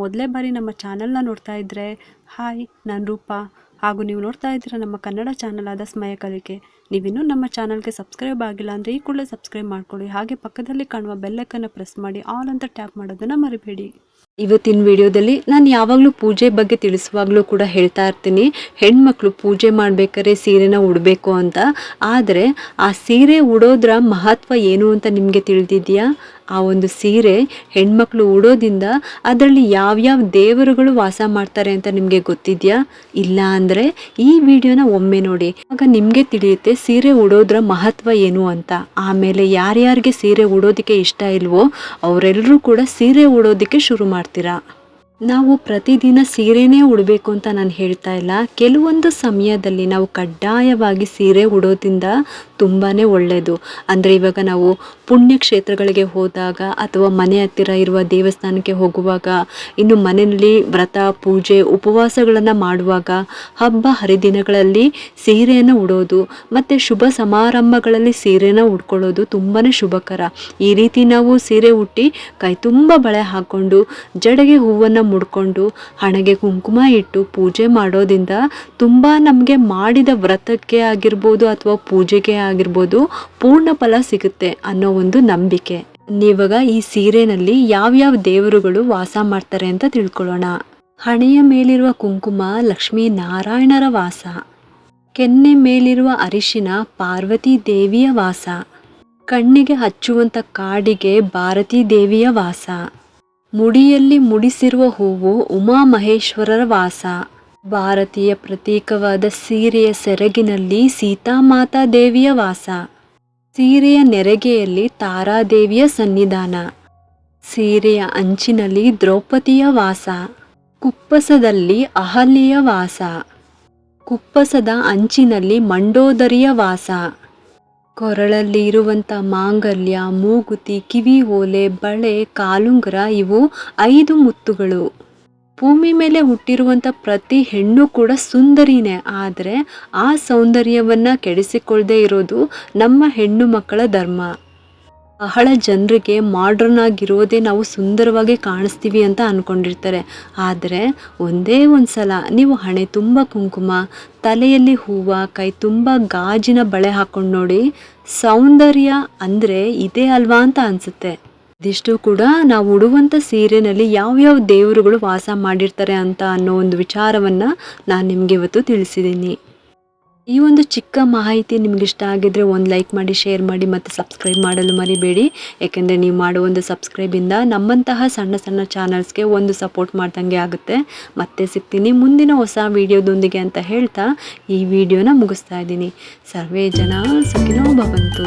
ಮೊದಲೇ ಬಾರಿ ನಮ್ಮ ಚಾನಲ್ನ ನೋಡ್ತಾ ಇದ್ದರೆ ಹಾಯ್, ನಾನು ರೂಪ. ಹಾಗೂ ನೀವು ನೋಡ್ತಾ ಇದ್ದೀರ ನಮ್ಮ ಕನ್ನಡ ಚಾನಲ್ ಆದ ಸ್ಮಯ ಕಲಿಕೆ. ನೀವಿನ್ನೂ ನಮ್ಮ ಚಾನಲ್ಗೆ ಸಬ್ಸ್ಕ್ರೈಬ್ ಆಗಿಲ್ಲ ಅಂದರೆ ಈ ಕೂಡಲೇ ಸಬ್ಸ್ಕ್ರೈಬ್ ಮಾಡ್ಕೊಳ್ಳಿ. ಹಾಗೆ ಪಕ್ಕದಲ್ಲಿ ಕಾಣುವ ಬೆಲ್ಲೈಕನ್ನು ಪ್ರೆಸ್ ಮಾಡಿ, ಆಲ್ ಅಂತ ಟ್ಯಾಪ್ ಮಾಡೋದನ್ನು ಮರಿಬೇಡಿ. ಇವತ್ತಿನ ವಿಡಿಯೋದಲ್ಲಿ ನಾನು ಯಾವಾಗಲೂ ಪೂಜೆ ಬಗ್ಗೆ ತಿಳಿಸುವಾಗಲೂ ಕೂಡ ಹೇಳ್ತಾ ಇರ್ತೀನಿ. ಹೆಣ್ಮಕ್ಳು ಪೂಜೆ ಮಾಡಬೇಕಾದ್ರೆ ಸೀರೆನ ಉಡಬೇಕು ಅಂತ. ಆದರೆ ಆ ಸೀರೆ ಉಡೋದ್ರ ಮಹತ್ವ ಏನು ಅಂತ ನಿಮಗೆ ತಿಳಿದಿದೆಯಾ? ಆ ಒಂದು ಸೀರೆ ಹೆಣ್ಮಕ್ಳು ಉಡೋದಿಂದ ಅದರಲ್ಲಿ ಯಾವ್ಯಾವ ದೇವರುಗಳು ವಾಸ ಮಾಡ್ತಾರೆ ಅಂತ ನಿಮಗೆ ಗೊತ್ತಿದೆಯಾ? ಇಲ್ಲ ಅಂದರೆ ಈ ವಿಡಿಯೋನ ಒಮ್ಮೆ ನೋಡಿ. ಆಗ ನಿಮಗೆ ತಿಳಿಯುತ್ತೆ ಸೀರೆ ಉಡೋದ್ರ ಮಹತ್ವ ಏನು ಅಂತ. ಆಮೇಲೆ ಯಾರ್ಯಾರಿಗೆ ಸೀರೆ ಉಡೋದಕ್ಕೆ ಇಷ್ಟ ಇಲ್ವೋ ಅವರೆಲ್ಲರೂ ಕೂಡ ಸೀರೆ ಉಡೋದಕ್ಕೆ ಶುರು ಮಾಡ್ತೀರಾ? ನಾವು ಪ್ರತಿದಿನ ಸೀರೆನೇ ಉಡಬೇಕು ಅಂತ ನಾನು ಹೇಳ್ತಾ ಇಲ್ಲ. ಕೆಲವೊಂದು ಸಮಯದಲ್ಲಿ ನಾವು ಕಡ್ಡಾಯವಾಗಿ ಸೀರೆ ಉಡೋದ್ರಿಂದ ತುಂಬಾ ಒಳ್ಳೆಯದು ಅಂದರೆ ಇವಾಗ ನಾವು ಪುಣ್ಯಕ್ಷೇತ್ರಗಳಿಗೆ ಹೋದಾಗ ಅಥವಾ ಮನೆ ಹತ್ತಿರ ಇರುವ ದೇವಸ್ಥಾನಕ್ಕೆ ಹೋಗುವಾಗ, ಇನ್ನು ಮನೆಯಲ್ಲಿ ವ್ರತ, ಪೂಜೆ, ಉಪವಾಸಗಳನ್ನು ಮಾಡುವಾಗ ಹಬ್ಬ ಹರಿದಿನಗಳಲ್ಲಿ ಸೀರೆಯನ್ನು ಉಡೋದು, ಮತ್ತು ಶುಭ ಸಮಾರಂಭಗಳಲ್ಲಿ ಸೀರೆನ ಉಟ್ಕೊಳ್ಳೋದು ತುಂಬಾ ಶುಭಕರ. ಈ ರೀತಿ ನಾವು ಸೀರೆ ಉಟ್ಟಿ ಕೈ ತುಂಬ ಬಳೆ ಹಾಕ್ಕೊಂಡು, ಜಡೆಗೆ ಹೂವನ್ನು ಮುಡ್ಕೊಂಡು, ಹಣೆಗೆ ಕುಂಕುಮ ಇಟ್ಟು ಪೂಜೆ ಮಾಡೋದ್ರಿಂದ ತುಂಬ ನಮಗೆ ಮಾಡಿದ ವ್ರತಕ್ಕೆ ಆಗಿರ್ಬೋದು ಅಥವಾ ಪೂಜೆಗೆ ಆಗಿರ್ಬೋದು ಪೂರ್ಣ ಫಲ ಸಿಗುತ್ತೆ ಅನ್ನೋ ಒಂದು ನಂಬಿಕೆ. ನೀವಾಗ ಈ ಸೀರೆನಲ್ಲಿ ಯಾವ್ಯಾವ ದೇವರುಗಳು ವಾಸ ಮಾಡ್ತಾರೆ ಅಂತ ತಿಳ್ಕೊಳ್ಳೋಣ. ಹಣೆಯ ಮೇಲಿರುವ ಕುಂಕುಮ, ಲಕ್ಷ್ಮೀ ನಾರಾಯಣರ ವಾಸ. ಕೆನ್ನೆ ಮೇಲಿರುವ ಅರಿಶಿನ, ಪಾರ್ವತಿ ದೇವಿಯ ವಾಸ. ಕಣ್ಣಿಗೆ ಹಚ್ಚುವಂಥ ಕಾಡಿಗೆ ಭಾರತೀ ದೇವಿಯ ವಾಸ. ಮುಡಿಯಲ್ಲಿ ಮುಡಿಸಿರುವ ಹೂವು ಉಮಾಮಹೇಶ್ವರರ ವಾಸ. ಭಾರತೀಯ ಪ್ರತೀಕವಾದ ಸೀರೆಯ ಸೆರಗಿನಲ್ಲಿ ಸೀತಾಮಾತಾ ದೇವಿಯ ವಾಸ. ಸೀರೆಯ ನೆರೆಗೆಯಲ್ಲಿ ತಾರಾದೇವಿಯ ಸನ್ನಿಧಾನ. ಸೀರೆಯ ಅಂಚಿನಲ್ಲಿ ದ್ರೌಪದಿಯ ವಾಸ. ಕುಪ್ಪಸದಲ್ಲಿ ಅಹಲ್ಯೆಯ ವಾಸ. ಕುಪ್ಪಸದ ಅಂಚಿನಲ್ಲಿ ಮಂಡೋದರಿಯ ವಾಸ. ಕೊರಳಲ್ಲಿ ಇರುವಂಥ ಮಾಂಗಲ್ಯ, ಮೂಗುತಿ, ಕಿವಿ, ಓಲೆ, ಬಳೆ, ಕಾಲುಂಗರ ಇವು ಐದು ಮುತ್ತುಗಳು. ಭೂಮಿ ಮೇಲೆ ಹುಟ್ಟಿರುವಂಥ ಪ್ರತಿ ಹೆಣ್ಣು ಕೂಡ ಸುಂದರಿನೇ. ಆದರೆ ಆ ಸೌಂದರ್ಯವನ್ನು ಕೆಡಿಸಿಕೊಳ್ಳದೆ ಇರೋದು ನಮ್ಮ ಹೆಣ್ಣು ಮಕ್ಕಳ ಧರ್ಮ. ಬಹಳ ಜನರಿಗೆ ಮಾಡ್ರನ್ ಆಗಿರೋದೇ ನಾವು ಸುಂದರವಾಗಿ ಕಾಣಿಸ್ತೀವಿ ಅಂತ ಅಂದ್ಕೊಂಡಿರ್ತಾರೆ ಆದರೆ ಒಂದೇ ಒಂದು ಸಲ ನೀವು ಹಣೆ ತುಂಬ ಕುಂಕುಮ, ತಲೆಯಲ್ಲಿ ಹೂವು, ಕೈ ತುಂಬ ಗಾಜಿನ ಬಳೆ ಹಾಕ್ಕೊಂಡು ನೋಡಿ, ಸೌಂದರ್ಯ ಅಂದರೆ ಇದೇ ಅಲ್ವಾ ಅಂತ ಅನಿಸುತ್ತೆ. ಇದಿಷ್ಟು ಕೂಡ ನಾವು ಉಡುವಂಥ ಸೀರೆನಲ್ಲಿ ಯಾವ್ಯಾವ ದೇವರುಗಳು ವಾಸ ಮಾಡಿರ್ತಾರೆ ಅಂತ ಅನ್ನೋ ಒಂದು ವಿಚಾರವನ್ನು ನಾನು ನಿಮಗೆ ಇವತ್ತು ತಿಳಿಸಿದ್ದೀನಿ ಈ ಒಂದು ಚಿಕ್ಕ ಮಾಹಿತಿ ನಿಮ್ಗೆ ಇಷ್ಟ ಆಗಿದ್ರೆ ಒಂದು ಲೈಕ್ ಮಾಡಿ, ಶೇರ್ ಮಾಡಿ ಮತ್ತು ಸಬ್ಸ್ಕ್ರೈಬ್ ಮಾಡಲು ಮರಿಬೇಡಿ. ಯಾಕೆಂದರೆ ನೀವು ಮಾಡೋ ಒಂದು ಸಬ್ಸ್ಕ್ರೈಬಿಂದ ನಮ್ಮಂತಹ ಸಣ್ಣ ಸಣ್ಣ ಚಾನಲ್ಸ್ಗೆ ಒಂದು ಸಪೋರ್ಟ್ ಮಾಡ್ದಂಗೆ ಆಗುತ್ತೆ. ಮತ್ತೆ ಸಿಗ್ತೀನಿ ಮುಂದಿನ ಹೊಸ ವಿಡಿಯೋದೊಂದಿಗೆ ಅಂತ ಹೇಳ್ತಾ ಈ ವಿಡಿಯೋನ ಮುಗಿಸ್ತಾ ಇದ್ದೀನಿ. ಸರ್ವೇ ಜನ ಸುಖಿನೋ ಭವಂತು.